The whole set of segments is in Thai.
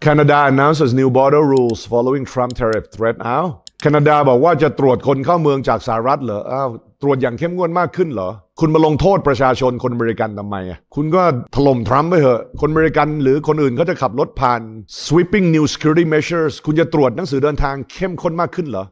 Canada announces new border rules following Trump tariff threat อ้าวแคนาดาบอกว่าจะตรวจคนเข้าเมืองจากสหรัฐเหรอ อ้าว ตรวจอย่างเข้มงวดมากขึ้นเหรอ คุณมาลงโทษประชาชนคนอเมริกันทำไมอะ คุณก็ถล่มทรัมป์ไปเถอะ คนอเมริกันหรือคนอื่นเขาจะขับรถผ่าน sweeping new security measures คุณจะตรวจหนังสือเดินทางเข้มข้นมากขึ้นเหรอ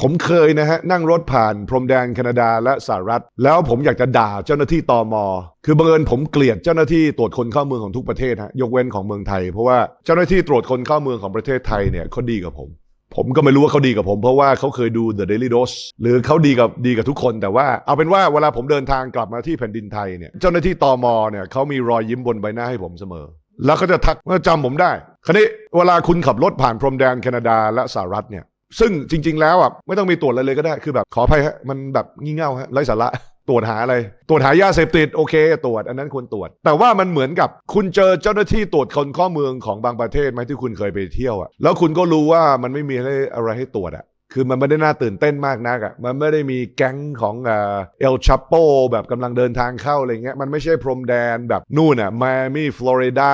ผมเคยนะฮะนั่งรถผ่านพรมแดนแคนาดาและสหรัฐ แล้วผมอยากจะด่าเจ้าหน้าที่ตอมอคือบังเอิญผมเกลียดเจ้าหน้าที่ตรวจคนเข้าเมืองของทุกประเทศฮะยกเว้นของเมืองไทย เพราะว่าเจ้าหน้าที่ตรวจคนเข้าเมืองของประเทศไทยเนี่ยเขาดีกับผม ผมก็ไม่รู้ว่าเขาดีกับผม เพราะว่าเขาเคยดู The Daily Dose หรือเขาดีกับดีกับทุกคนแต่ว่าเอาเป็นว่าเวลาผมเดินทางกลับมาที่แผ่นดินไทยเนี่ยเจ้าหน้าที่ตอมอเนี่ยเขามีรอยยิ้มบนใบหน้าให้ผมเสมอ แล้วเขาจะทักว่าจำผมได้ คราวนี้เวลาคุณขับรถผ่านพรมแดนแคนาดาและสหรัฐเนี่ย ซึ่งจริง ๆ แล้วอะไม่ต้องมีตรวจอะไรเลยก็ได้คือแบบขออภัยฮะมันแบบงี่เง่าฮะไร้สาระตรวจหาอะไร ตรวจหายาเสพติดโอเค ตรวจอันนั้นควรตรวจ แต่ว่ามันเหมือนกับคุณเจอเจ้าหน้าที่ตรวจคนข้าเมืองของบางประเทศไหมที่คุณเคยไปเที่ยวอะแล้วคุณก็รู้ว่ามันไม่มีอะไรอะไรให้ตรวจอะคือมันไม่ได้น่าตื่นเต้นมากนักอะ มันไม่ได้มีแก๊งของเอลชัปโปแบบกำลังเดินทางเข้าอะไรเงี้ย มันไม่ใช่พรมแดนแบบนู่นอะ ไมอามี่ ฟลอริดา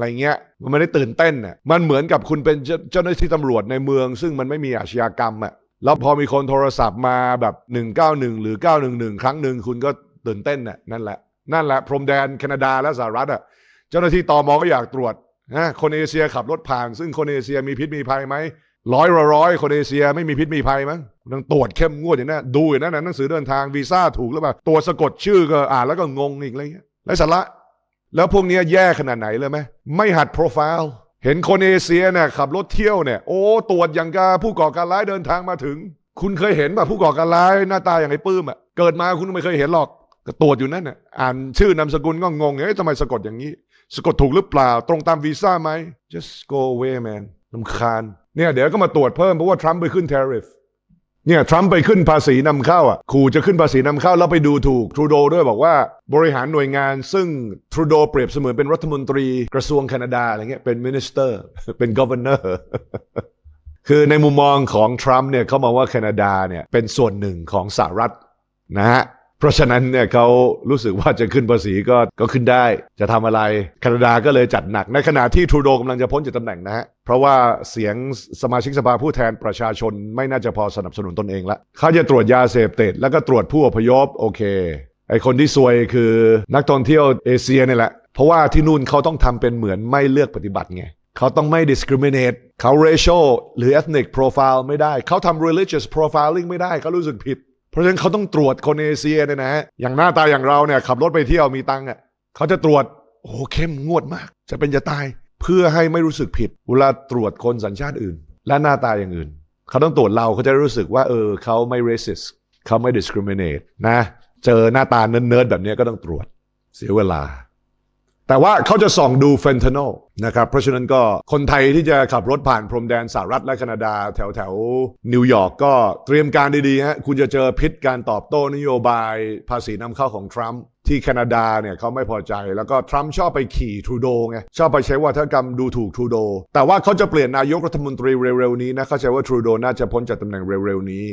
อะไรเงี้ยมันไม่ได้ตื่นเต้นอะมันเหมือนกับคุณเป็นเจ้าเจ้าหน้าที่ตำรวจในเมือง ซึ่งมันไม่มีอาชญากรรมอะแล้วพอมีคนโทรศัพท์มาแบบ 191 หรือ 911 ครั้งหนึ่งคุณก็ตื่นเต้นน่ะนั่นแหละนั่นแหละ พรมแดนแคนาดาและสหรัฐอะเจ้าหน้าที่ตอมอก็อยากตรวจนะคนเอเชียขับรถผ่าน ซึ่งคนเอเชียมีพิษมีภัยไหมร้อยละร้อยคนเอเชียไม่มีพิษมีภัยมั้งต้องตรวจเข้มงวดอย่างนั้นดูอย่างนั้นหนังสือเดินทางวีซ่าถูกหรือเปล่าตัวสะกดชื่อก็อ่านแล้วก็งงอีกอะไรเงี้ยไร้สาระ แล้วพวกนี้แย่ขนาดไหนเลยไหมไม่หัดโปรไฟล์เห็นคนเอเชียเนี่ยขับรถเที่ยวเนี่ยโอ้ตรวจอย่างกับผู้ก่อการร้ายเดินทางมาถึง คุณเคยเห็นป่ะผู้ก่อการร้ายหน้าตาอย่างไอ้ปื้มอะเกิดมาคุณไม่เคยเห็นหรอกก็ตรวจอยู่นั่นน่ะอ่านชื่อนามสกุลก็งงเอ๊ะทำไมสะกดอย่างนี้ สะกดถูกหรือเปล่า ตรงตามวีซ่าไหม just go away man ลำคาญเนี่ยเดี๋ยวก็มาตรวจเพิ่มเพราะว่าทรัมป์ไปขึ้น tariff เนี่ยทรัมป์ไปขึ้นภาษีนำเข้าอะขู่จะขึ้นภาษีนำเข้าแล้วไปดูถูกทรูโดด้วยบอกว่าบริหารหน่วยงานซึ่งทรูโดเปรียบเสมือนเป็นรัฐมนตรีกระทรวงแคนาดาอะไรเงี้ยเป็นมินิสเตอร์เป็น governor คือในมุมมองของทรัมป์เนี่ยเขามองว่าแคนาดาเนี่ยเป็นส่วนหนึ่งของสหรัฐนะฮะ เพราะฉะนั้นเนี่ยเขารู้สึกว่าจะขึ้นภาษีก็ก็ขึ้นได้ จะทำอะไรแคนาดาก็เลยจัดหนัก ในขณะที่ทรูโดกำลังจะพ้นจากตำแหน่งนะฮะ เพราะว่าเสียงสมาชิกสภาผู้แทนประชาชนไม่น่าจะพอสนับสนุนตนเองละเขาจะตรวจยาเสพติดแล้วก็ตรวจผู้อพยพโอเคไอคนที่ซวยคือนักท่องเที่ยวเอเชียนี่แหละ เพราะว่าที่นู่นเขาต้องทำเป็นเหมือนไม่เลือกปฏิบัติไงเขาต้องไม่ discriminate เขา racial หรือ ethnic profile ไม่ได้ เขาทำ religious profiling ไม่ได้ เขารู้สึกผิด เพราะฉะนั้นเขาต้องตรวจคนเอเชียเนี่ยนะฮะอย่างหน้าตาอย่างเราเนี่ยขับรถไปเที่ยวมีตังค์อะเขาจะตรวจโอ้เข้มงวดมาก จะเป็นจะตายเพื่อให้ไม่รู้สึกผิดเวลาตรวจคนสัญชาติอื่น และหน้าตาอย่างอื่น เขาต้องตรวจเราเขาจะรู้สึกว่าเออเขาไม่ racist เขาไม่ discriminate นะ เจอหน้าตาเนิร์ดๆแบบนี้ก็ต้องตรวจเสียเวลา แต่ว่าเขาจะส่องดูเฟนทานอลนะครับ เพราะฉะนั้นก็คนไทยที่จะขับรถผ่านพรมแดนสหรัฐและแคนาดาแถวแถวนิวยอร์กก็เตรียมการดีๆฮะคุณจะเจอพิษการตอบโต้นโยบายภาษีนำเข้าของทรัมป์ที่แคนาดาเนี่ยเขาไม่พอใจ แล้วก็ทรัมป์ชอบไปขี่ทรูโดไงชอบไปใช้วัฒกรรมดูถูกทรูโด แต่ว่าเขาจะเปลี่ยนนายกรัฐมนตรีเร็วๆนี้นะเข้าใจว่าทรูโดน่าจะพ้นจากตำแหน่งเร็วๆนี้